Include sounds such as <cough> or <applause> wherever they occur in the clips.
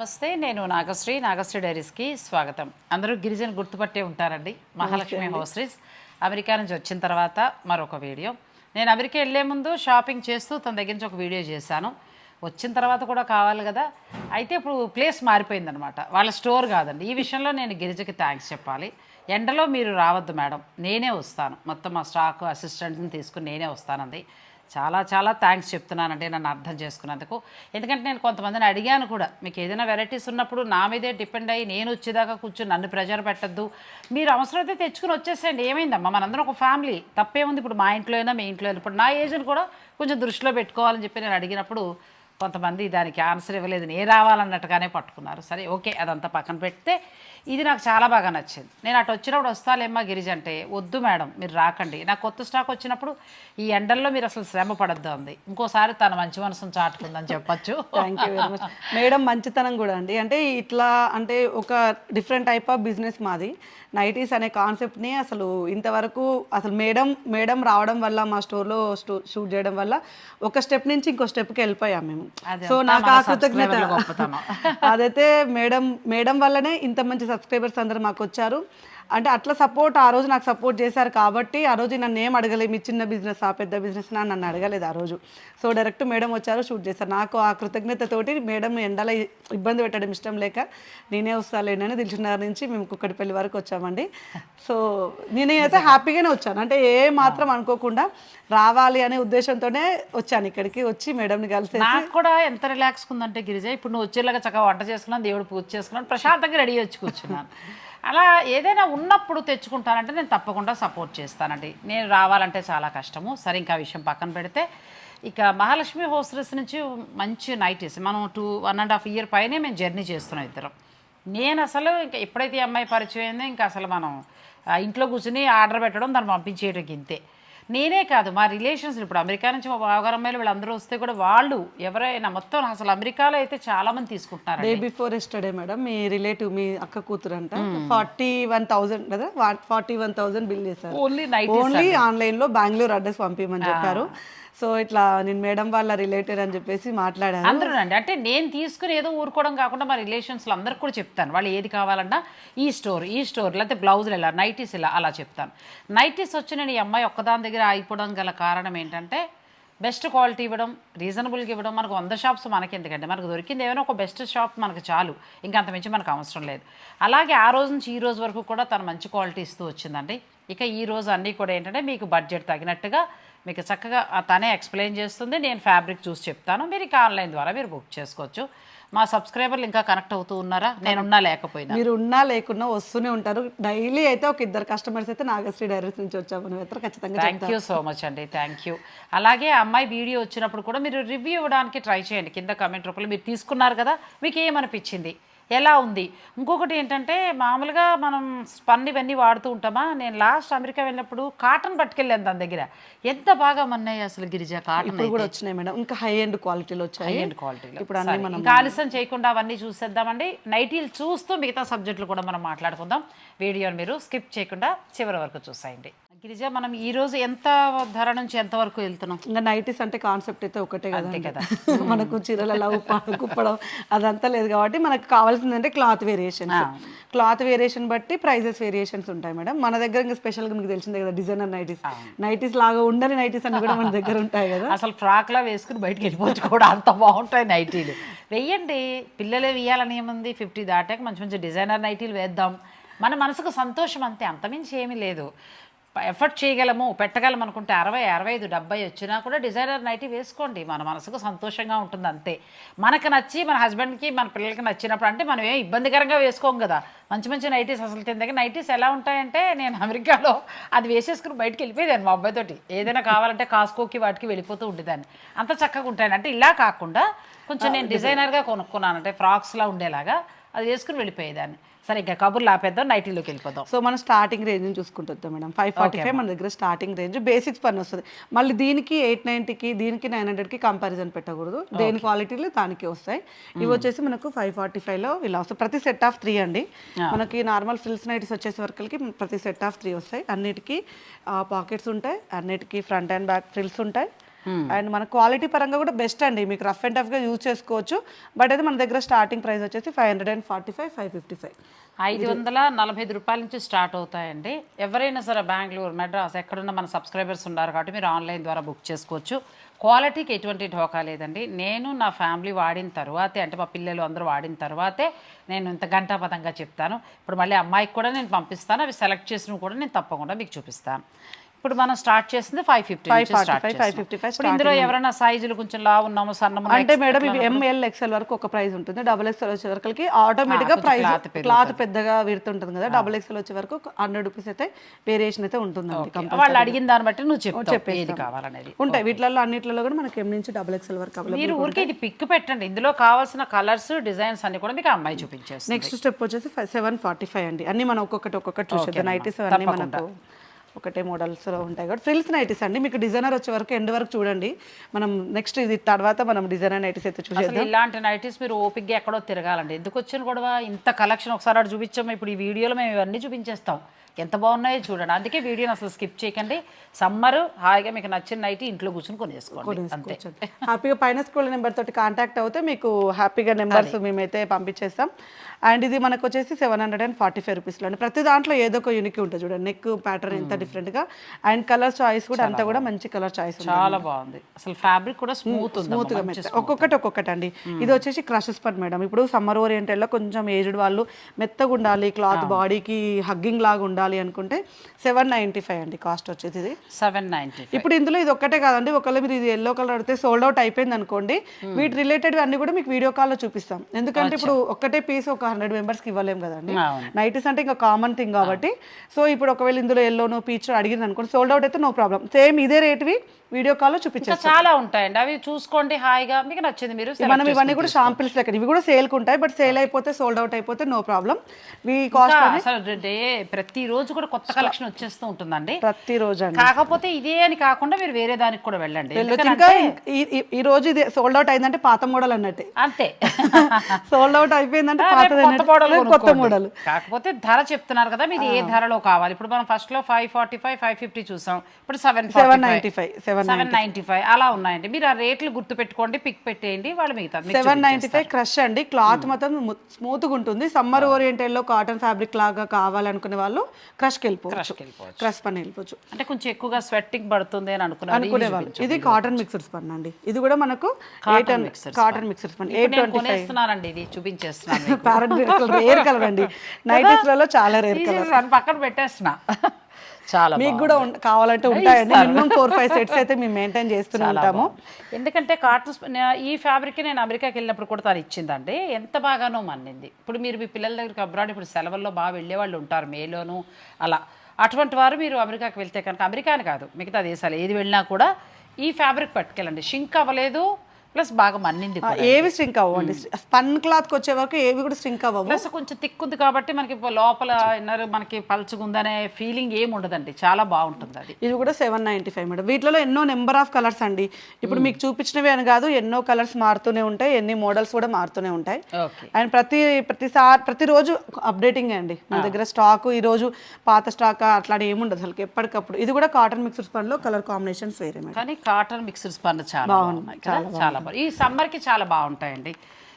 నమస్తే నేను నాగశ్రీ. నాగశ్రీ డైరీస్కి స్వాగతం. అందరూ గిరిజన గుర్తుపట్టే ఉంటారండి. మహాలక్ష్మి హోస్ట్రీస్ అమెరికా నుంచి వచ్చిన తర్వాత మరొక వీడియో. నేను అమెరికా వెళ్ళే ముందు షాపింగ్ చేస్తూ తన దగ్గర నుంచి ఒక వీడియో చేశాను. వచ్చిన తర్వాత కూడా కావాలి కదా. అయితే ఇప్పుడు ప్లేస్ మారిపోయిందనమాట. వాళ్ళ స్టోర్ కాదండి. ఈ విషయంలో నేను గిరిజకి థ్యాంక్స్ చెప్పాలి. ఎండలో మీరు రావద్దు మేడం. నేనే వస్తాను. మొత్తం మా స్టాక్ అసిస్టెంట్ని తీసుకుని నేనే వస్తానండి చాలా చాలా థ్యాంక్స్ చెప్తున్నానండి నన్ను అర్థం చేసుకున్నందుకు. ఎందుకంటే నేను కొంతమందిని అడిగాను కూడా మీకు ఏదైనా వెరైటీస్ ఉన్నప్పుడు నా మీదే డిపెండ్ అయ్యి నేను వచ్చేదాకా కూర్చొని నన్ను ప్రెజర్ పెట్టద్దు. మీరు అవసరమైతే తెచ్చుకుని వచ్చేసేయండి ఏమైందమ్మా? మనందరం ఒక ఫ్యామిలీ తప్పేముంది ఇప్పుడు మా ఇంట్లో అయినా మీ ఇంట్లో అయినా. ఇప్పుడు నా ఏజ్ని కూడా కొంచెం దృష్టిలో పెట్టుకోవాలని చెప్పి నేను అడిగినప్పుడు కొంతమంది దానికి ఆన్సర్ ఇవ్వలేదు. నేను రావాలన్నట్టుగానే పట్టుకున్నారు. సరే ఓకే అదంతా పక్కన పెడితే ఇది నాకు చాలా బాగా నచ్చింది. నేను అటు వచ్చినప్పుడు వస్తాలేమ్మా గిరిజ అంటే వద్దు మేడం మీరు రాకండి. నాకు కొత్త స్టాక్ వచ్చినప్పుడు ఈ ఎండల్లో మీరు అసలు శ్రమ పడద్దు అంది. ఇంకోసారి తన మంచి మనసును చాటుకుందని చెప్పొచ్చు. థ్యాంక్ యూ మచ్ మేడం మంచితనం కూడా అండి అంటే ఇట్లా అంటే ఒక డిఫరెంట్ టైప్ ఆఫ్ బిజినెస్ మాది. నైటీస్ అనే కాన్సెప్ట్ని అసలు ఇంతవరకు అసలు మేడం మేడం రావడం వల్ల మా స్టోర్లో షూట్ చేయడం వల్ల ఒక స్టెప్ నుంచి ఇంకో స్టెప్కి వెళ్ళిపోయాం మేము. సో నాకు ఆ కృతజ్ఞత. <laughs> అదైతే మేడం మేడం వల్లనే ఇంత మంచి సబ్స్క్రైబర్స్ అందరూ మాకు వచ్చారు అంటే అట్లా సపోర్ట్ ఆ రోజు నాకు సపోర్ట్ చేశారు కాబట్టి ఆ రోజు నన్ను ఏం అడగలేదు మీ చిన్న బిజినెస్ ఆ పెద్ద బిజినెస్ నా నన్ను అడగలేదు ఆ రోజు. సో డైరెక్ట్ మేడం వచ్చారు షూట్ చేశారు. నాకు ఆ కృతజ్ఞతతోటి మేడం ఎండలో ఇబ్బంది పెట్టడం ఇష్టం లేక నేనే వస్తాలేనని దిల్చున్నర నుంచి మేము కుక్కటిపల్లి వరకు వచ్చామండి. సో నేనైతే హ్యాపీగానే వచ్చాను. అంటే ఏ మాత్రం అనుకోకుండా రావాలి అనే ఉద్దేశంతోనే వచ్చాను ఇక్కడికి. వచ్చి మేడంని కలిసి నాకు కూడా ఎంత రిలాక్స్ ఉందంటే గిరిజ ఇప్పుడు నువ్వు వచ్చేలాగా చక్కగా వంట చేసుకున్నాను దేవుడు పూజ చేసుకున్నాను ప్రశాంతంగా రెడీ వచ్చి కూర్చున్నాను. <laughs> అలా ఏదైనా ఉన్నప్పుడు తెచ్చుకుంటానంటే నేను తప్పకుండా సపోర్ట్ చేస్తానండి. నేను రావాలంటే చాలా కష్టము. సరే ఇంకా విషయం పక్కన పెడితే ఇక మహాలక్ష్మి హోస్టల్స్ నుంచి మంచి నైటీస్ మనం two one and half year పైనే మేము జర్నీ చేస్తున్నాం ఇద్దరం. నేను అసలు ఇంకా ఎప్పుడైతే ఈ అమ్మాయి పరిచయం అయిందో ఇంకా అసలు మనం ఇంట్లో కూర్చుని ఆర్డర్ పెట్టడం దాన్ని పంపించేయడం ఇంతే. నేనే కాదు మా రిలేషన్స్ ఇప్పుడు అమెరికా నుంచి మా బావగారు అమ్మాయిలు వీళ్ళందరూ వస్తే కూడా వాళ్ళు ఎవరైనా మొత్తం అసలు అమెరికాలో అయితే చాలా మంది తీసుకుంటున్నారు డే బిఫోర్ ఎస్టర్డే మేడం మీ రిలేటివ్ మీ అక్క కూతురు అంట ఫార్టీ వన్ థౌసండ్ కదా ఫార్టీ వన్ థౌసండ్ బిల్ చేశారు. ఓన్లీ ఓన్లీ ఆన్లైన్లో బెంగళూరు అడ్రస్ పంపించమని చెప్పారు. సో ఇట్లా నేను మేడం వాళ్ళ రిలేటెడ్ అని చెప్పేసి మాట్లాడాను. అందరూ అండి అంటే నేను తీసుకుని ఏదో ఊరుకోవడం కాకుండా మా రిలేషన్స్లో అందరికి కూడా చెప్తాను. వాళ్ళు ఏది కావాలన్నా ఈ స్టోర్ ఈ స్టోర్ లేకపోతే బ్లౌజులు ఇలా నైటీస్ ఇలా అలా చెప్తాను. నైటీస్ వచ్చి నేను ఈ అమ్మాయి ఒక్కదాని దగ్గర అయిపోవడం గల కారణం ఏంటంటే బెస్ట్ క్వాలిటీ ఇవ్వడం రీజనబుల్గా ఇవ్వడం మనకు వంద షాప్స్ మనకి ఎందుకంటే మనకు దొరికింది ఏమైనా ఒక బెస్ట్ షాప్ మనకు చాలు. ఇంకా అంతమించి మనకు అవసరం లేదు. అలాగే ఆ రోజు నుంచి ఈ రోజు వరకు కూడా తను మంచి క్వాలిటీ ఇస్తూ వచ్చిందండి. ఇక ఈ రోజు అన్నీ కూడా ఏంటంటే మీకు బడ్జెట్ తగినట్టుగా మీకు చక్కగా ఆ తనే ఎక్స్ప్లెయిన్ చేస్తుంది. నేను ఫ్యాబ్రిక్ చూసి చెప్తాను. మీరు ఇక ఆన్లైన్ ద్వారా మీరు బుక్ చేసుకోవచ్చు. మా సబ్స్క్రైబర్లు ఇంకా కనెక్ట్ అవుతూ ఉన్నారా? నేనున్నా లేకపోయినా. మీరు ఉన్నా లేకున్నా వస్తూనే ఉంటారు. డైలీ అయితే ఒక ఇద్దరు కస్టమర్స్ అయితే నాగశ్రీ డైరెక్ట్ నుంచి వచ్చాము. అయితే ఖచ్చితంగా థ్యాంక్ యూ సో మచ్ అండి. థ్యాంక్ యూ అలాగే అమ్మాయి వీడియో వచ్చినప్పుడు కూడా మీరు రివ్యూ ఇవ్వడానికి ట్రై చేయండి. కింద కామెంట్ రూపంలో మీరు తీసుకున్నారు కదా మీకు ఏమనిపించింది? ఎలా ఉంది? ఇంకొకటి ఏంటంటే మామూలుగా మనం స్పన్ ఇవన్నీ వాడుతూ ఉంటామా? నేను లాస్ట్ అమెరికా వెళ్ళినప్పుడు కాటన్ పట్టుకెళ్ళాను దాని దగ్గర. ఎంత బాగా మన్నాయి అసలు గిరిజ కాటన్ కూడా వచ్చినాయి మేడం. ఇంకా హై ఎండ్ క్వాలిటీలో వచ్చాయి. అండ్ క్వాలిటీలో ఇప్పుడు అన్ని మనం ఆలస్యం చేయకుండా అవన్నీ చూసేద్దామండి. నైటీలు చూస్తూ మిగతా సబ్జెక్టులు కూడా మనం మాట్లాడుకుందాం. వీడియోని మీరు స్కిప్ చేయకుండా చివరి వరకు చూసేయండి. గిరిజ మనం ఈ రోజు ఎంత ధర నుంచి ఎంత వరకు వెళ్తున్నాం? ఇంకా నైటీస్ అంటే కాన్సెప్ట్ అయితే ఒకటే కదా కదా. <laughs> మనకు చీరలలో ఉప్ప- కుప్పడం అదంతా లేదు కాబట్టి మనకు కావాల్సిందంటే క్లాత్ వేరియేషన్స్. క్లాత్ వేరియేషన్ బట్టి ప్రైజెస్ వేరియేషన్స్ ఉంటాయి మేడం. మన దగ్గర ఇంకా స్పెషల్గా మీకు తెలిసిందే కదా డిజైనర్ నైటీస్. నైటీస్ లాగా ఉండని నైటీస్ అన్ని కూడా మన దగ్గర ఉంటాయి కదా. అసలు ఫ్రాక్లా వేసుకుని బయటికి వెళ్ళిపోవచ్చు కూడా అంత బాగుంటాయి నైటీలు. వెయ్యండి పిల్లలే వేయాలని ఏముంది? ఫిఫ్టీ దాటాక మంచి మంచి డిజైనర్ నైటీలు వేద్దాం. మన మనసుకు సంతోషం అంతే అంతమించి ఏమీ లేదు. ఎఫర్ట్ చేయగలము పెట్టగలం అనుకుంటే అరవై అరవై ఐదు డెబ్బై వచ్చినా కూడా డిజైనర్ నైటీ వేసుకోండి. మన మనసుకు సంతోషంగా ఉంటుంది అంతే. మనకు నచ్చి మన హస్బెండ్కి మన పిల్లలకి నచ్చినప్పుడు అంటే మనం ఏం ఇబ్బందికరంగా వేసుకోం కదా. మంచి మంచి నైటీస్ అసలు తిన దగ్గర నైటీస్ ఎలా ఉంటాయంటే నేను అమెరికాలో అది వేసేసుకుని బయటికి వెళ్ళిపోయేదాన్ని మా అబ్బాయితోటి ఏదైనా కావాలంటే కాస్కోకి వాటికి వెళ్ళిపోతూ ఉండేదాన్ని. అంత చక్కగా ఉంటాయని. అంటే ఇలా కాకుండా కొంచెం నేను డిజైనర్గా కొనుక్కున్నాను. అంటే ఫ్రాక్స్లా ఉండేలాగా అది వేసుకుని వెళ్ళిపోయేదాన్ని. సరే ఇంకా కబుర్లు ఆపేద్దాం నైటీలోకి వెళ్ళిపోదాం. సో మనం స్టార్టింగ్ రేంజ్ చూసుకుంటుంది మేడం. ఫైవ్ ఫార్టీ ఫైవ్ మన దగ్గర స్టార్టింగ్ రేంజ్ బేసిక్స్ పని వస్తుంది. మళ్ళీ దీనికి ఎయిట్ నైన్టీకి దీనికి నైన్ హండ్రెడ్కి కంపారిజన్ పెట్టకూడదు. దేని క్వాలిటీలు దానికి వస్తాయి. ఇవి వచ్చేసి మనకు ఫైవ్ ఫార్టీ ఫైవ్లో ఇలా వస్తాయి. ప్రతి సెట్ ఆఫ్ త్రీ అండి. మనకి నార్మల్ ఫిల్స్ నైట్స్ వచ్చేసే వరకులకి ప్రతి సెట్ ఆఫ్ త్రీ వస్తాయి. అన్నిటికీ పాకెట్స్ ఉంటాయి. అన్నిటికీ ఫ్రంట్ అండ్ బ్యాక్ ఫ్రిల్స్ ఉంటాయి. అండ్ మన క్వాలిటీ పరంగా కూడా బెస్ట్ అండి. మీకు రఫ్ అండ్ టఫ్గా యూజ్ చేసుకోవచ్చు. బట్ అయితే మన దగ్గర స్టార్టింగ్ ప్రైస్ వచ్చేసి five hundred and forty five five fifty five ఐదు వందల నలభై ఐదు రూపాయల నుంచి స్టార్ట్ అవుతాయండి. ఎవరైనా సరే బెంగళూరు మెడ్రాస్ ఎక్కడున్న మన సబ్స్క్రైబర్స్ ఉన్నారు కాబట్టి మీరు ఆన్లైన్ ద్వారా బుక్ చేసుకోవచ్చు. క్వాలిటీకి ఎటువంటి ఢోకా లేదండి. నేను నా ఫ్యామిలీ వాడిన తర్వాతే అంటే మా పిల్లలు అందరూ వాడిన తర్వాతే నేను ఇంత గంటాపదంగా చెప్తాను. ఇప్పుడు మళ్ళీ అమ్మాయికి కూడా నేను పంపిస్తాను. అవి సెలెక్ట్ చేసినవి కూడా నేను తప్పకుండా మీకు చూపిస్తాను. ఇప్పుడు మనం స్టార్ట్ చేసింది ఫైవ్ ఫిఫ్టీ 545, 555 ఇప్పుడు ఇందులో ఎవరైనా సైజులు కొంచెం లావు ఉన్నాము సన్నము అంటే మేడం ఇవి ఎంఎల్ ఎక్స్ఎల్ వరకు ఒక ప్రైస్ ఉంటుంది. డబుల్ ఎక్స్ఎల్ వచ్చే వరకు ఆటోమేటిక్గా ప్రైస్ క్లాత్ పెద్దగా విడుతుంటుంది కదా. డబుల్ ఎక్స్ఎల్ వచ్చే వరకు హండ్రెడ్ రూపీస్ అయితే వేరియేషన్ అయితే ఉంటుందండి కంపల్సరీ. వాళ్ళు అడిగిన దాన్ని బట్టి నువ్వు చెప్పు ఏది కావాలనేది. ఉంటాయి. వీటిలలో అన్నిట్లలో కూడా మనకి ఎం నుంచి డబుల్ ఎక్స్ఎల్ వరకు మీరు ఊరికే ఇది పిక్ పెట్టండి. ఇందులో కావాల్సిన కలర్స్ డిజైన్స్ అన్ని కూడా మీకు అమ్మాయి చూపించేస్తుంది. నెక్స్ట్ స్టెప్ వచ్చేసి సెవెన్ ఫార్టీ ఫైవ్ అండి. అన్ని మనం ఒక్కొక్కటి ఒక్కొక్కటి చూసేద్దాం. నైటీస్ అన్ని మనకు ఒకటే మోడల్స్లో ఉంటాయి కాబట్టి ఫ్రిల్స్ నైటీస్ అండి. మీకు డిజైనర్ వచ్చే వరకు ఎండ్ వరకు చూడండి. మనం నెక్స్ట్ ఇది తర్వాత మనం డిజైనర్ నైటీస్ అయితే అసలు ఇలాంటి నైటీస్ మీరు ఓపిక్గా ఎక్కడో తిరగాలండి. ఎందుకు వచ్చిన గొడవ? ఇంత కలెక్షన్ ఒకసారి చూపించాము? ఇప్పుడు ఈ వీడియోలో మేము ఇవన్నీ చూపించేస్తాం. ఎంత బాగున్నాయో చూడండి. అందుకే వీడియోని అసలు స్కిప్ చేయకండి. సమ్మర్ హాయిగా మీకు నచ్చిన నైట్ ఇంట్లో కూర్చొని కొనేసుకోండి. అంతే. హ్యాపీగా పైన స్కూల్ నెంబర్ తోటి కాంటాక్ట్ అవుతే మీకు హ్యాపీగా నెంబర్స్ మేమైతే పంపించేస్తాం. అండ్ ఇది మనకు వచ్చేసి seven hundred and forty five రూపీస్లో ప్రతి దాంట్లో ఏదో ఒక యూనిక్ ఉంటుంది చూడండి. నెక్ ప్యాటర్న్ ఎంత డిఫరెంట్గా అండ్ కలర్ చాయిస్ కూడా అంతా కూడా మంచి కలర్ చాయిస్ చాలా బాగుంది. అసలు ఫ్యాబ్రిక్ కూడా స్మూత్ ఉంది. స్మూత్గా మెత్త ఒక్కొక్కటి ఒక్కొక్కటి అండి. ఇది వచ్చేసి క్రషెస్ పని మేడం. ఇప్పుడు సమ్మర్ ఓరియంటెడ్లో కొంచెం ఏజ్డ్ వాళ్ళు మెత్తగా ఉండాలి. క్లాత్ బాడీకి హగ్గింగ్ లాగా ఉండాలి. అనుకుంటే సెవెన్ నైన్టీ ఫైవ్ అండి కాస్ట్ వచ్చేది. ఇది సెవెన్ నైంటీ ఇప్పుడు ఇందులో ఇది ఒక్కటే కాదండి ఒకవేళ మీరు ఇది ఎల్లో కలర్ అడితే సోల్డ్ అవుట్ అయిపోయింది అనుకోండి వీటి రిలేటెడ్ అన్ని కూడా మీకు వీడియో కాల్లో చూపిస్తాం. ఎందుకంటే ఇప్పుడు ఒక్కటే పీస్ ఒక హండ్రెడ్ మెంబర్స్కి ఇవ్వలేం కదండి. నైటీస్ అంటే ఇంకా కామన్ థింగ్ కాబట్టి. సో ఇప్పుడు ఒకవేళ ఇందులో ఎల్లోనో పీచ్ అడిగింది అనుకోండి సోల్డ్ అవుట్ అయితే నో ప్రాబ్లం సేమ్ ఇదే రేట్వి వీడియో కాల్లో చూపించాం ఇంకా చాలా ఉంటాయండి. అవి చూసుకోండి హాయిగా. మీకు నచ్చింది మీరు మనం ఇవన్నీ కూడా షాంపిల్స్ లెక్క ఇవి కూడా సేల్కి ఉంటాయి బట్ సేల్ అయిపోతే సోల్డ్ అవుట్ అయిపోతే నో ప్రాబ్లం మీ కాస్ట్ ఇంకా అసలు డే ప్రతి రోజు కూడా కొత్త కలెక్షన్ వచ్చేస్తూ ఉంటుందండి. ప్రతిరోజు అండి. కాకపోతే ఇదే అని కాకుండా మీరు వేరే దానికి కూడా వెళ్ళండి. ఇంకా ఈ- రోజు ఇది సోల్డ్ అవుట్ అయిందంటే పాత మోడల్ అన్నట్టే. అంతే. <laughs> సోల్డ్ అవుట్ అయిపోయిందంటే కొత్త మోడల్ కొత్త మోడల్ కాకపోతే ధర చెప్తున్నారు కదా మీరు ఏ ధరలో కావాలి? ఇప్పుడు మనం ఫస్ట్లో five forty five five fifty చూసాం. ఇప్పుడు seven seven ninety five seven seven ninety five అలా ఉన్నాయండి. మీరు ఆ రేట్లు గుర్తు పెట్టుకోండి పిక్ పెట్టేయండి వాళ్ళు మిగతా సెవెన్ నైన్టీ ఫైవ్ క్రష్ అండి. క్లాత్ మొత్తం స్మూత్గా ఉంటుంది. సమ్మర్ ఓరియంటెడ్లో కాటన్ ఫ్యాబ్రిక్ లాగా కావాలనుకునే వాళ్ళు క్రష్కి వెళ్ళిపోవచ్చు. క్రష్ పని వెళ్ళిపోవచ్చు. అంటే కొంచెం ఎక్కువగా స్వెట్టింగ్ పడుతుంది అని అనుకున్నారు అనుకునే వాళ్ళు. ఇది కాటన్ మిక్సర్స్ పని అండి. ఇది కూడా మనకు ఎయిట్ mixers కాటన్ మిక్సర్స్ పని. ఎయిట్ నేను కొనేస్తున్నానండి ఇది చూపించేస్తున్నాను. ప్యారెంట్ రేర్ కలర్ అండి. చాలా రేర్ కలర్ పక్కన పెట్టేస్తున్నా. చాలా మీకు కూడా కావాలంటే ఉంటాయండి. మినిమం ఫోర్ ఫైవ్ సెట్స్ అయితే మేము మెయింటైన్ చేస్తూనే ఉంటాము. ఎందుకంటే కాటన్ ఈ ఫ్యాబ్రిక్ నేను అమెరికాకి వెళ్ళినప్పుడు కూడా తను ఇచ్చిందండి. ఎంత బాగానో మన్నింది. ఇప్పుడు మీరు మీ పిల్లల దగ్గరికి అబ్రాడ్ ఇప్పుడు సెలవుల్లో బాగా వెళ్ళే వాళ్ళు ఉంటారు మేలోను అలా. అటువంటి వారు మీరు అమెరికాకి వెళ్తే కనుక అమెరికా అని కాదు మిగతా దేశాలు ఏది వెళ్ళినా కూడా ఈ ఫ్యాబ్రిక్ పట్టుకెళ్ళండి. షింక్ అవ్వలేదు ప్లస్ బాగా మన్నింది. ఏవి స్ట్రింక్ అవ్వండి స్పన్ క్లాత్ వచ్చే వరకు ఏవి కూడా స్ట్రింక్ అవ్వవు. ప్లస్ కొంచెం తిక్కుంది కాబట్టి మనకి లోపల ఇన్నర్ మనకి పలుచుకుందనే ఫీలింగ్ ఏమి ఉండదండి. చాలా బాగుంటుంది అది. ఇది కూడా సెవెన్ నైంటీ ఫైవ్ మేడం. వీటిలో ఎన్నో నెంబర్ ఆఫ్ కలర్స్ అండి. ఇప్పుడు మీకు చూపించినవి అని కాదు ఎన్నో కలర్స్ మారుతూనే ఉంటాయి ఎన్ని మోడల్స్ కూడా మారుతూనే ఉంటాయి. అండ్ ప్రతి ప్రతిసారి ప్రతిరోజు అప్డేటింగ్ అండి. మన దగ్గర స్టాక్ ఈ రోజు పాత స్టాక్ అట్లా ఏముండదు అసలు ఎప్పటికప్పుడు. ఇది కూడా కాటన్ మిక్సర్స్ పనిలో కలర్ కాంబినేషన్స్ వేరే మేడం. కానీ కాటన్ మిక్సర్స్ పన్ను చాలా బాగున్నాయి కదా? చాలా సమ్మర్. ఈ సమ్మర్కి చాలా బాగుంటాయండి.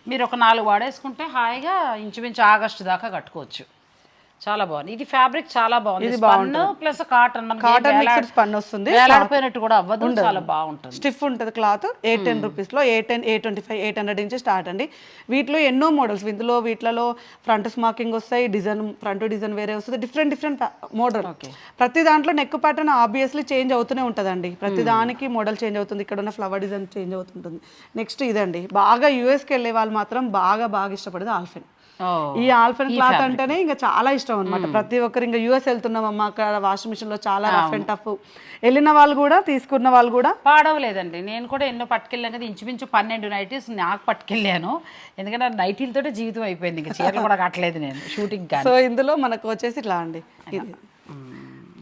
మీరు ఒక నాలుగు వాడేసుకుంటే హాయిగా ఇంచుమించు ఆగస్టు దాకా కట్టుకోవచ్చు. చాలా బాగుంది. ఇది ఫ్యాబ్రిక్ చాలా బాగుంది. పన్ను ప్లస్ కాటన్ కాటన్ మిక్సర్స్ పన్ను వస్తుంది. వేలాడిపోయినట్టు కూడా అవ్వదు. చాలా బాగుంటుంది. స్టిఫ్ ఉంటుంది క్లాత్ ఎయిట్ టెన్ రూపీస్లో eight ten eight twenty five eight hundred నుంచి స్టార్ట్ అండి. వీటిలో ఎన్నో మోడల్స్ ఇందులో వీటిలో ఫ్రంట్ స్మాకింగ్ వస్తాయి డిజైన్ ఫ్రంట్ డిజైన్ వేరే వస్తుంది. డిఫరెంట్ డిఫరెంట్ మోడల్ ప్రతి దాంట్లో నెక్ ప్యాటర్న్ ఆబ్వియస్లీ చేంజ్ అవుతూనే ఉంటుందండి. ప్రతి దానికి మోడల్ చేంజ్ అవుతుంది. ఇక్కడ ఉన్న ఫ్లవర్ డిజైన్ చేంజ్ అవుతుంటుంది. నెక్స్ట్ ఇదండి. బాగా యూఎస్కి వెళ్ళే వాళ్ళు మాత్రం బాగా బాగా ఇష్టపడేది ఆల్ఫెన్ ఓ ఈ ఆల్ఫెన్ క్లాత్ అంటేనే ఇంకా చాలా ఇష్టం. అనమాట ప్రతి ఒక్కరు ఇంకా యూఎస్ వెళ్తున్నామమ్మా అక్కడ వాషింగ్ మిషన్లో చాలా రఫ్ అండ్ టఫ్ వెళ్ళిన వాళ్ళు కూడా తీసుకున్న వాళ్ళు కూడా? పాడవలేదండి. నేను కూడా ఎన్నో పట్టుకెళ్ళాను కదా ఇంచుమించు పన్నెండు నైటీస్ నాకు పట్టుకెళ్ళాను. ఎందుకంటే నైటీలతోటే జీవితం అయిపోయింది ఇంకా చీరలు కూడా కట్టలేదు నేను షూటింగ్ <laughs> సో ఇందులో మనకు వచ్చేసి ఇట్లా అండి.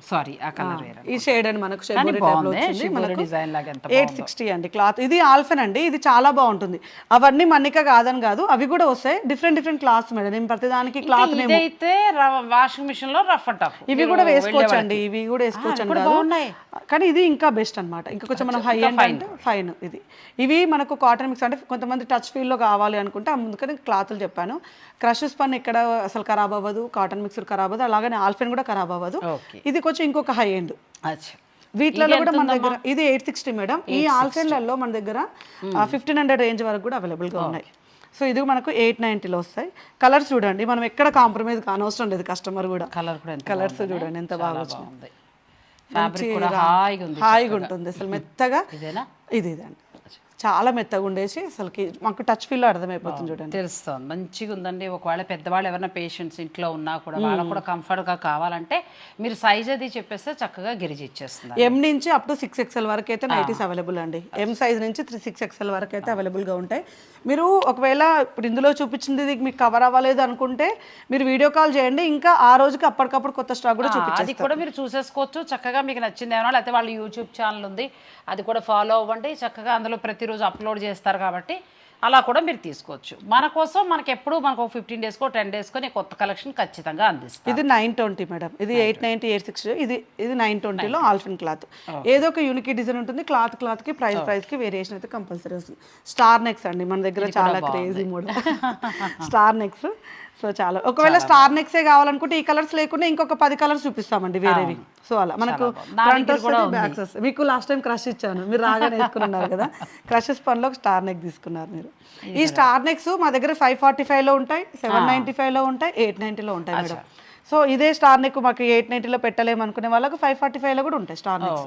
సారీ ఆ కలర్ వేరే ఈ షేడ్ అండి మనకు కానీ బాగుంది షిబోరి డిజైన్ లాగా ఎంత ఎయిట్ సిక్స్టీ అండి క్లాత్ ఇది ఆల్ఫెన్ అండి ఇది చాలా బాగుంటుంది. అవన్నీ మన్నిక కాదని కాదు అవి కూడా వస్తాయి. Different different cloths madam. నేను ప్రతిదానికి క్లాత్ వాషింగ్ మిషన్లో రఫ్ అండ్ టఫ్ ఇవి కూడా వేసుకోవచ్చు అండి ఇవి కూడా వేసుకోవచ్చు అండి. బాగున్నాయి. కానీ ఇది ఇంకా బెస్ట్ అన్నమాట. ఇంకా కొంచెం మనం హై ఎండ్ అంటే ఫైన్ ఇది. ఇవి మనకు కాటన్ మిక్స్ అంటే కొంతమంది టచ్ ఫీల్లో కావాలి అనుకుంటే అందుకని క్లాత్లు చెప్పాను. క్రషెస్ పని ఎక్కడ అసలు ఖరాబ్ అవ్వదు కాటన్ మిక్సర్ ఖరాబ్ అవ్వదు అలాగనే ఆల్ఫెన్ కూడా ఖరాబ్ అవ్వదు. ఇది కొంచెం ఇంకొక హై ఎండ్ అచ్చా. వీటిలలో కూడా మన దగ్గర ఇది ఎయిట్ సిక్స్టీ మేడం ఈ ఆల్ఫెన్లలో మన దగ్గర ఫిఫ్టీన్ హండ్రెడ్ రేంజ్ వరకు కూడా అవైలబుల్గా ఉన్నాయి. సో ఇది మనకు ఎయిట్ నైంటీలో వస్తాయి. కలర్స్ చూడండి మనం ఎక్కడ కాంప్రమైజ్ కానవసరం లేదు కస్టమర్ కూడా. కలర్ కూడా కలర్స్. చూడండి ఎంత బాగా కూడా హాయిగా ఉంటుంది అసలు మెత్తగా. ఇదేనా? ఇది ఇదండి. చాలా మెత్తగా ఉండేసి అసలుకి మాకు టచ్ ఫీల్ అర్థమైపోతుంది చూడండి. తెలుస్తుంది. మంచిగా ఉందండి. ఒకవేళ పెద్దవాళ్ళు ఎవరైనా పేషెంట్స్ ఇంట్లో ఉన్నా కూడా వాళ్ళకు కూడా కంఫర్ట్గా కావాలంటే మీరు సైజ్ అది చెప్పేస్తే చక్కగా గిరిజి ఇచ్చేస్తుంది ఎం నుంచి అప్ టు సిక్స్ ఎక్స్ఎల్ వరకు అయితే నైటీస్ అవైలబుల్ అండి. ఎం సైజ్ నుంచి త్రీ సిక్స్ ఎక్స్ఎల్ వరకు అయితే అవైలబుల్గా ఉంటాయి. మీరు ఒకవేళ ఇప్పుడు ఇందులో చూపించింది మీకు కవర్ అవ్వలేదు అనుకుంటే మీరు వీడియో కాల్ చేయండి. ఇంకా ఆ రోజుకి అప్పటికప్పుడు కొత్త స్టాక్ కూడా చూపించాలి అది కూడా మీరు చూసేసుకోవచ్చు. చక్కగా మీకు నచ్చింది ఏమన్నా లేకపోతే వాళ్ళ యూట్యూబ్ ఛానల్ ఉంది. అది కూడా ఫాలో అవ్వండి. చక్కగా అందులో ప్రతిరోజు అప్లోడ్ చేస్తారు కాబట్టి అలా కూడా మీరు తీసుకోవచ్చు. మన కోసం మనకి ఎప్పుడు మనకు ఫిఫ్టీన్ డేస్కో టెన్ డేస్కో నేను కొత్త కలెక్షన్ ఖచ్చితంగా అందిస్తాను ఇది నైన్ ట్వంటీ మేడం ఇది ఎయిట్ నైన్టీ ఎయిట్ సిక్స్ ఇది ఇది నైన్ ట్వంటీలో ఆల్ఫిన్ క్లాత్ ఏదో ఒక యూనిక్ డిజైన్ ఉంటుంది క్లాత్ క్లాత్కి ప్రైస్ ప్రైస్కి వేరియేషన్ అయితే కంపల్సరీ వస్తుంది. స్టార్ నెక్స్ అండి మన దగ్గర చాలా crazy model star necks so చాలా. ఒకవేళ స్టార్ నెక్సే కావాలనుకుంటే ఈ కలర్స్ లేకుండా ఇంకొక పది కలర్స్ చూపిస్తామండి వేరేవి. సో అలా మనకు నా ఫ్రంట్ దగ్గర కూడా వస్తుంది బ్యాక్స్ వస్తాయి మీకు లాస్ట్ టైం క్రష్ ఇచ్చాను. మీరు రాగానే వేసుకున్నారు కదా. <laughs> క్రషెస్ పనిలో స్టార్ నెక్ తీసుకున్నారు మీరు. ఈ స్టార్ నెక్స్ మా దగ్గర ఫైవ్ ఫార్టీ లో ఉంటాయి సెవెన్ నైంటీ లో ఉంటాయి ఎయిట్ నైంటీలో ఉంటాయి మేడం. సో ఇదే స్టార్ నెక్ మాకు ఎయిట్ నైంటీలో పెట్టలేము అనుకునే వాళ్ళకి ఫైవ్ ఫార్టీ లో కూడా ఉంటాయి స్టార్ నెక్స్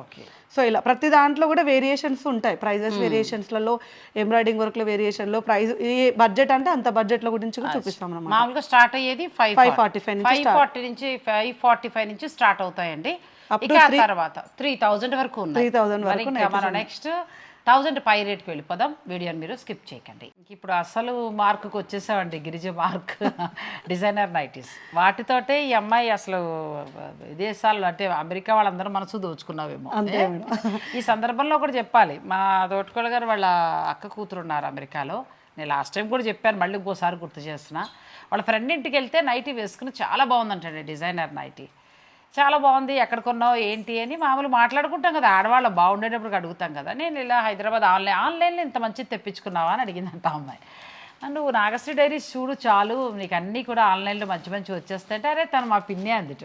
సో ఇలా ప్రతి దాంట్లో కూడా వేరియేషన్స్ ఉంటాయి. ప్రైజెస్ వేరియేషన్స్లలో ఎంబ్రాయిడింగ్ వర్క్లో వేరియేషన్లో ప్రైస్ ఈ బడ్జెట్ అంటే అంత బడ్జెట్లో గురించి కూడా చూపిస్తాం అన్నమాట. మామూలుగా స్టార్ట్ అయ్యేది ఫైవ్ 545 నుంచి ఫైవ్ ఫార్టీ నుంచి ఫైవ్ ఫార్టీ ఫైవ్ నుంచి స్టార్ట్ అవుతాయండి. తర్వాత త్రీ థౌజండ్ వరకు ఉన్నాయి. 3000 మరి ఇంకా మనం నెక్స్ట్ థౌజండ్ పై రేట్కి వెళ్ళిపోదాం. వీడియోని మీరు స్కిప్ చేయకండి. ఇంక ఇప్పుడు అసలు మార్కుకి వచ్చేసామండి గిరిజ మార్క్ డిజైనర్ నైటీస్. వాటితోటే ఈ అమ్మాయి అసలు విదేశాల్లో అంటే అమెరికా వాళ్ళందరూ మనసు దోచుకున్నావేమో? ఈ సందర్భంలో కూడా చెప్పాలి. మా తోటకోళ్ళ గారు వాళ్ళ అక్క కూతురు ఉన్నారు అమెరికాలో. నేను లాస్ట్ టైం కూడా చెప్పాను మళ్ళీ ఇంకోసారి గుర్తు చేస్తున్నా. వాళ్ళ ఫ్రెండ్ ఇంటికి వెళ్తే నైటీ వేసుకుని చాలా బాగుందంటండి డిజైనర్ నైటీ. చాలా బాగుంది ఎక్కడ కొన్నావు ఏంటి అని మామూలు మాట్లాడుకుంటాం కదా ఆడవాళ్ళు బాగుండేటప్పుడు అడుగుతాం కదా. నేను ఇలా హైదరాబాద్ ఆన్లైన్ ఆన్లైన్లో ఇంత మంచిది తెప్పించుకున్నావా అని అడిగిందంట ఆ అమ్మాయి. నువ్వు నాగశ్రీ డైరీస్ చూడు చాలు నీకు అన్నీ కూడా ఆన్లైన్లో మంచి మంచి వచ్చేస్తాయంటే అరే తను మా పిన్నే అందుట